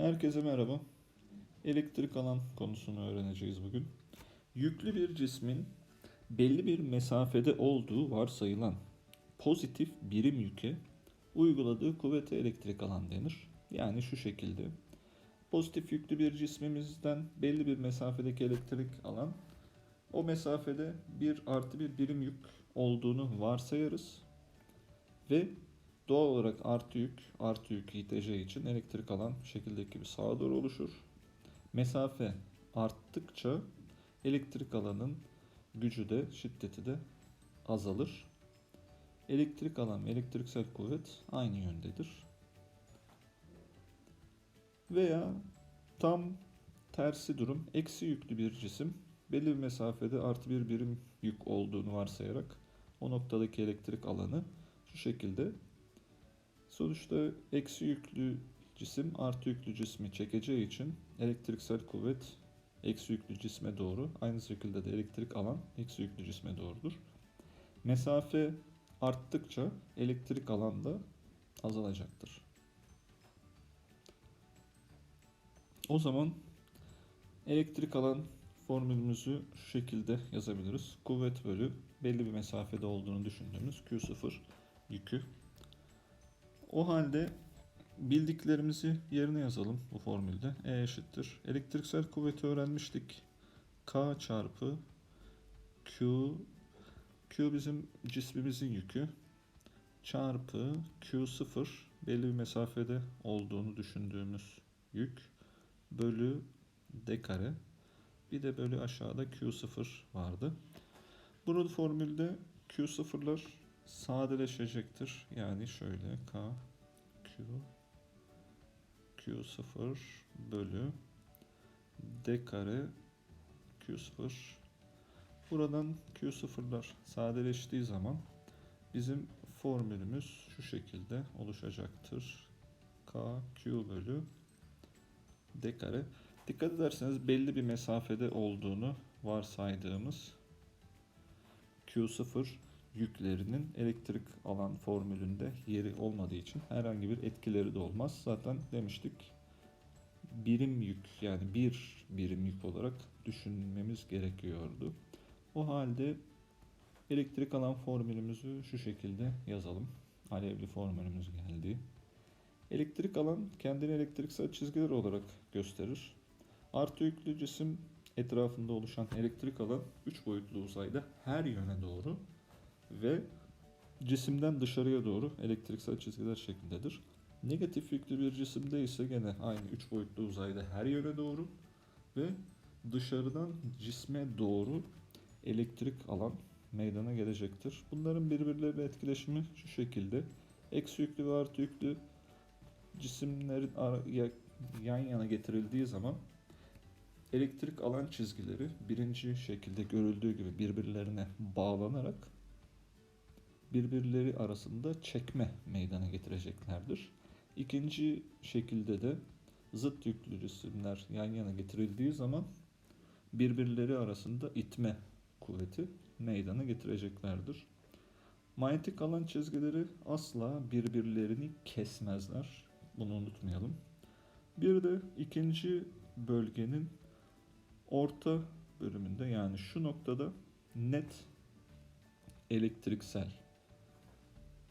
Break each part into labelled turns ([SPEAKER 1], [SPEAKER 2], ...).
[SPEAKER 1] Herkese merhaba. Elektrik alan konusunu öğreneceğiz bugün. Yüklü bir cismin belli bir mesafede olduğu varsayılan pozitif birim yüke uyguladığı kuvvete elektrik alan denir. Yani şu şekilde. Pozitif yüklü bir cismimizden belli bir mesafedeki elektrik alan o mesafede bir artı bir birim yük olduğunu varsayarız. Ve Doğal olarak artı yük, artı yük ITC için elektrik alan şekildeki bir sağa doğru oluşur. Mesafe arttıkça elektrik alanın gücü de şiddeti de azalır. Elektrik alan ve elektriksel kuvvet aynı yöndedir. Veya tam tersi durum eksi yüklü bir cisim belli bir mesafede artı bir birim yük olduğunu varsayarak o noktadaki elektrik alanı şu şekilde Sonuçta eksi yüklü cisim artı yüklü cismi çekeceği için elektriksel kuvvet eksi yüklü cisme doğru. Aynı şekilde de elektrik alan eksi yüklü cisme doğrudur. Mesafe arttıkça elektrik alan da azalacaktır. O zaman elektrik alan formülümüzü şu şekilde yazabiliriz. Kuvvet bölü belli bir mesafede olduğunu düşündüğümüz Q0 yükü o halde bildiklerimizi yerine yazalım bu formülde. E eşittir. Elektriksel kuvveti öğrenmiştik. K çarpı Q Q bizim cismimizin yükü çarpı Q0 belli bir mesafede olduğunu düşündüğümüz yük bölü D kare bir de bölü aşağıda Q0 vardı. Burada formülde Q0'lar sadeleşecektir. Yani şöyle K Q Q0 bölü D kare Q0 Buradan Q0'lar sadeleştiği zaman bizim formülümüz şu şekilde oluşacaktır. K Q bölü D kare. Dikkat ederseniz belli bir mesafede olduğunu varsaydığımız Q0 yüklerinin elektrik alan formülünde yeri olmadığı için herhangi bir etkileri de olmaz. Zaten demiştik birim yük yani bir birim yük olarak düşünmemiz gerekiyordu. O halde elektrik alan formülümüzü şu şekilde yazalım. Alevli formülümüz geldi. Elektrik alan kendini elektriksel çizgiler olarak gösterir. Artı yüklü cisim etrafında oluşan elektrik alan 3 boyutlu uzayda her yöne doğru ve cisimden dışarıya doğru elektriksel çizgiler şeklindedir. Negatif yüklü bir cisimde ise gene aynı 3 boyutlu uzayda her yöne doğru ve dışarıdan cisme doğru elektrik alan meydana gelecektir. Bunların birbirleriyle etkileşimi şu şekilde. Eksi yüklü ve artı yüklü cisimlerin yan yana getirildiği zaman elektrik alan çizgileri birinci şekilde görüldüğü gibi birbirlerine bağlanarak birbirleri arasında çekme meydana getireceklerdir. İkinci şekilde de zıt yüklü cisimler yan yana getirildiği zaman birbirleri arasında itme kuvveti meydana getireceklerdir. Manyetik alan çizgileri asla birbirlerini kesmezler. Bunu unutmayalım. Bir de ikinci bölgenin orta bölümünde yani şu noktada net elektriksel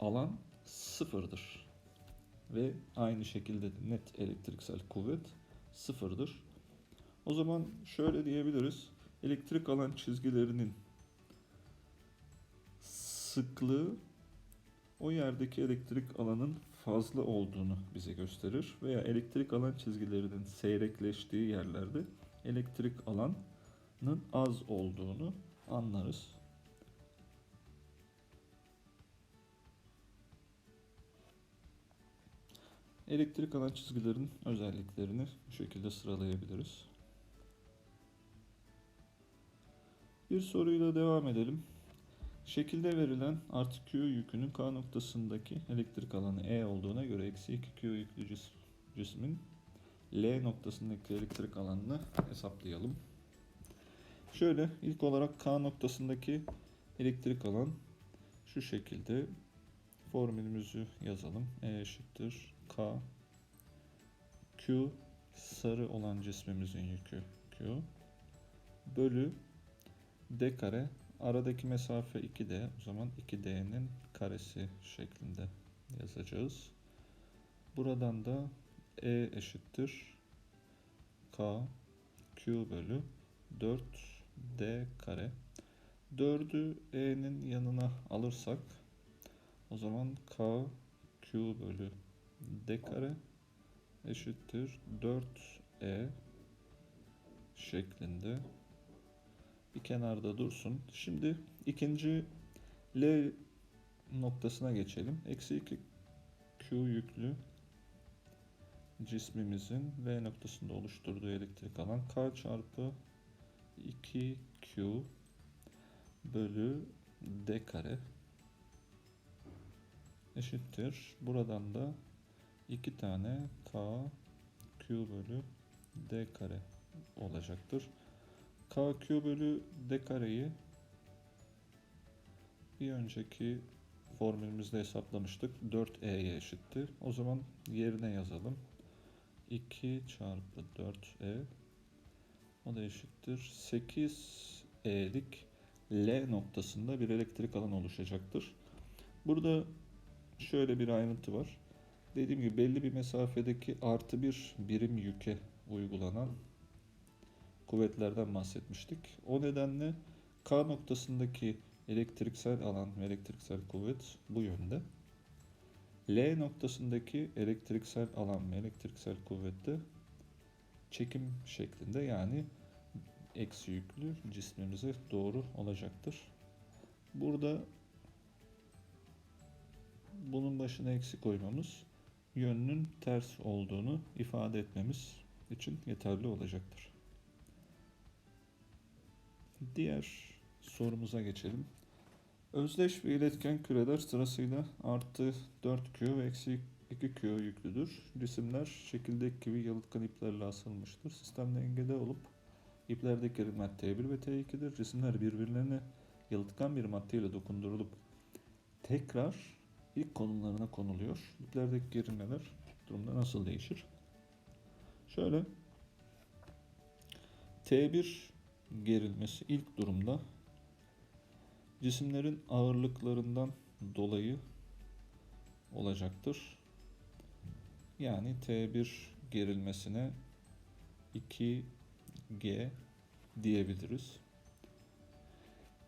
[SPEAKER 1] alan sıfırdır. Ve aynı şekilde net elektriksel kuvvet sıfırdır. O zaman şöyle diyebiliriz. Elektrik alan çizgilerinin sıklığı o yerdeki elektrik alanın fazla olduğunu bize gösterir veya elektrik alan çizgilerinin seyrekleştiği yerlerde elektrik alanın az olduğunu anlarız. Elektrik alan çizgilerin özelliklerini bu şekilde sıralayabiliriz. Bir soruyla devam edelim. Şekilde verilen artı Q yükünün K noktasındaki elektrik alanı E olduğuna göre eksi 2 Q yüklü cismin L noktasındaki elektrik alanını hesaplayalım. Şöyle ilk olarak K noktasındaki elektrik alan şu şekilde formülümüzü yazalım. E eşittir K. Q sarı olan cismimizin yükü Q. Bölü D kare. Aradaki mesafe 2D o zaman 2D'nin karesi şeklinde yazacağız. Buradan da E eşittir K Q bölü 4D kare. 4'ü E'nin yanına alırsak o zaman K Q bölü D kare eşittir 4E şeklinde bir kenarda dursun. Şimdi ikinci L noktasına geçelim. Eksi 2 Q yüklü cismimizin L noktasında oluşturduğu elektrik alan K çarpı 2Q bölü D kare eşittir. Buradan da 2 tane K Q bölü D kare olacaktır. K Q bölü D kareyi bir önceki formülümüzde hesaplamıştık. 4E'ye eşitti. O zaman yerine yazalım. 2 çarpı 4E o da eşittir. 8E'lik L noktasında bir elektrik alan oluşacaktır. Burada şöyle bir ayrıntı var. Dediğim gibi belli bir mesafedeki artı bir birim yüke uygulanan kuvvetlerden bahsetmiştik. O nedenle K noktasındaki elektriksel alan ve elektriksel kuvvet bu yönde. L noktasındaki elektriksel alan ve elektriksel kuvvet de çekim şeklinde yani eksi yüklü cismimize doğru olacaktır. Burada bunun başına eksi koymamız yönünün ters olduğunu ifade etmemiz için yeterli olacaktır. Diğer sorumuza geçelim. Özdeş ve iletken küreler sırasıyla artı 4Q ve eksi 2Q yüklüdür. Cisimler şekildeki gibi yalıtkan iplerle asılmıştır. Sistem dengede olup iplerdeki gerilme T1 ve T2'dir. Cisimler birbirlerine yalıtkan bir maddeyle dokundurulup tekrar ilk konumlarına konuluyor. İplerdeki gerilmeler durumda nasıl değişir? Şöyle T1 gerilmesi ilk durumda cisimlerin ağırlıklarından dolayı olacaktır. Yani T1 gerilmesine 2G diyebiliriz.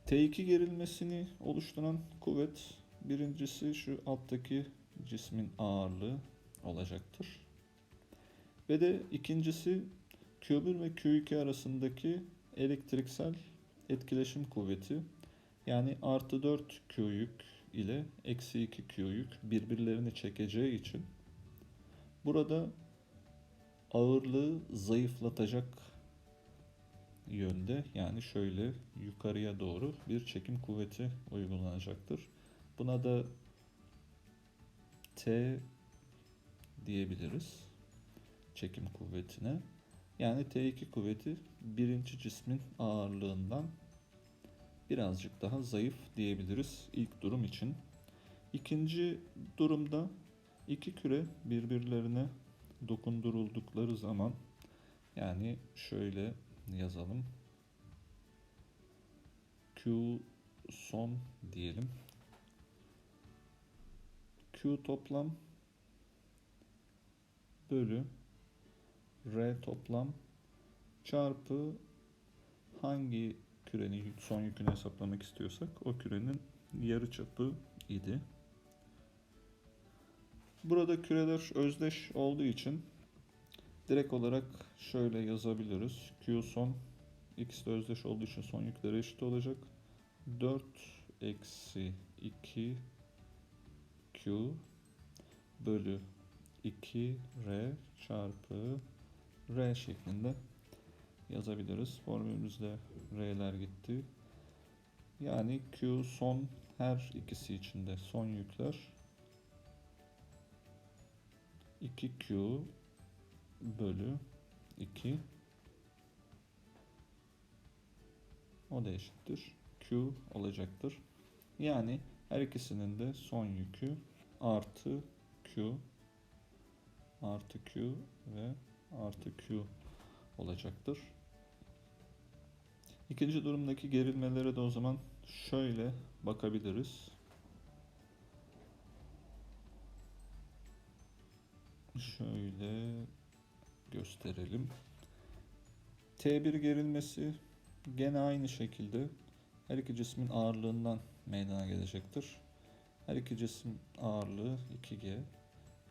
[SPEAKER 1] T2 gerilmesini oluşturan kuvvet birincisi şu alttaki cismin ağırlığı olacaktır. Ve de ikincisi Q1 ve Q2 arasındaki elektriksel etkileşim kuvveti yani artı 4 Q yük ile eksi 2 Q yük birbirlerini çekeceği için burada ağırlığı zayıflatacak yönde yani şöyle yukarıya doğru bir çekim kuvveti uygulanacaktır. Buna da T diyebiliriz çekim kuvvetine. Yani T2 kuvveti birinci cismin ağırlığından birazcık daha zayıf diyebiliriz ilk durum için. İkinci durumda iki küre birbirlerine dokunduruldukları zaman yani şöyle yazalım. Q son diyelim. Q toplam bölü R toplam çarpı hangi kürenin son yükünü hesaplamak istiyorsak o kürenin yarıçapı idi. Burada küreler özdeş olduğu için direkt olarak şöyle yazabiliriz. Q son ikisi de özdeş olduğu için son yükleri eşit olacak. 4 eksi 2 Q bölü 2 R çarpı R şeklinde yazabiliriz. Formülümüzde R'ler gitti. Yani Q son her ikisi içinde son yükler 2Q bölü 2 o da eşittir. Q olacaktır. Yani her ikisinin de son yükü artı Q artı Q ve artı Q olacaktır. İkinci durumdaki gerilmelere de o zaman şöyle bakabiliriz. Şöyle gösterelim. T1 gerilmesi gene aynı şekilde her iki cismin ağırlığından meydana gelecektir. Her iki cisim ağırlığı 2G.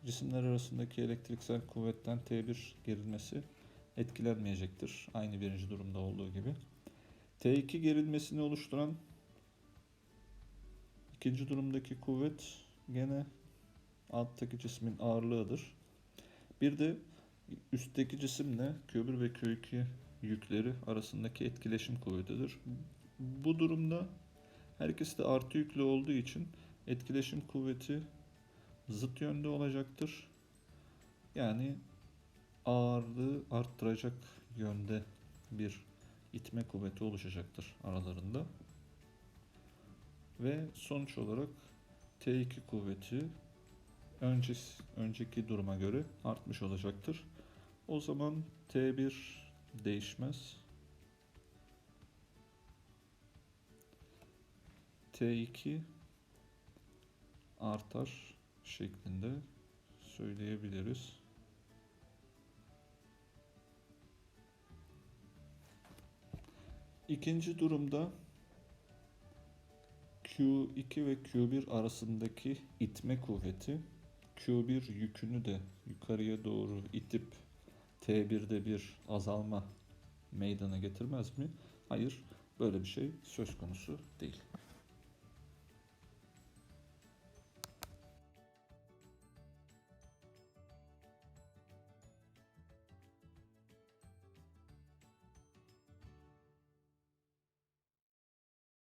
[SPEAKER 1] Cisimler arasındaki elektriksel kuvvetten T1 gerilmesi etkilenmeyecektir. Aynı birinci durumda olduğu gibi. T2 gerilmesini oluşturan ikinci durumdaki kuvvet gene alttaki cismin ağırlığıdır. Bir de üstteki cisimle Q1 ve Q2 yükleri arasındaki etkileşim kuvvetidir. Bu durumda her ikisi de artı yüklü olduğu için etkileşim kuvveti zıt yönde olacaktır. Yani ağırlığı arttıracak yönde bir itme kuvveti oluşacaktır aralarında. Ve sonuç olarak T2 kuvveti önce, önceki duruma göre artmış olacaktır. O zaman T1 değişmez. T2 artar şeklinde söyleyebiliriz. İkinci durumda Q2 ve Q1 arasındaki itme kuvveti Q1 yükünü de yukarıya doğru itip T1'de bir azalma meydana getirmez mi? Hayır, böyle bir şey söz konusu değil.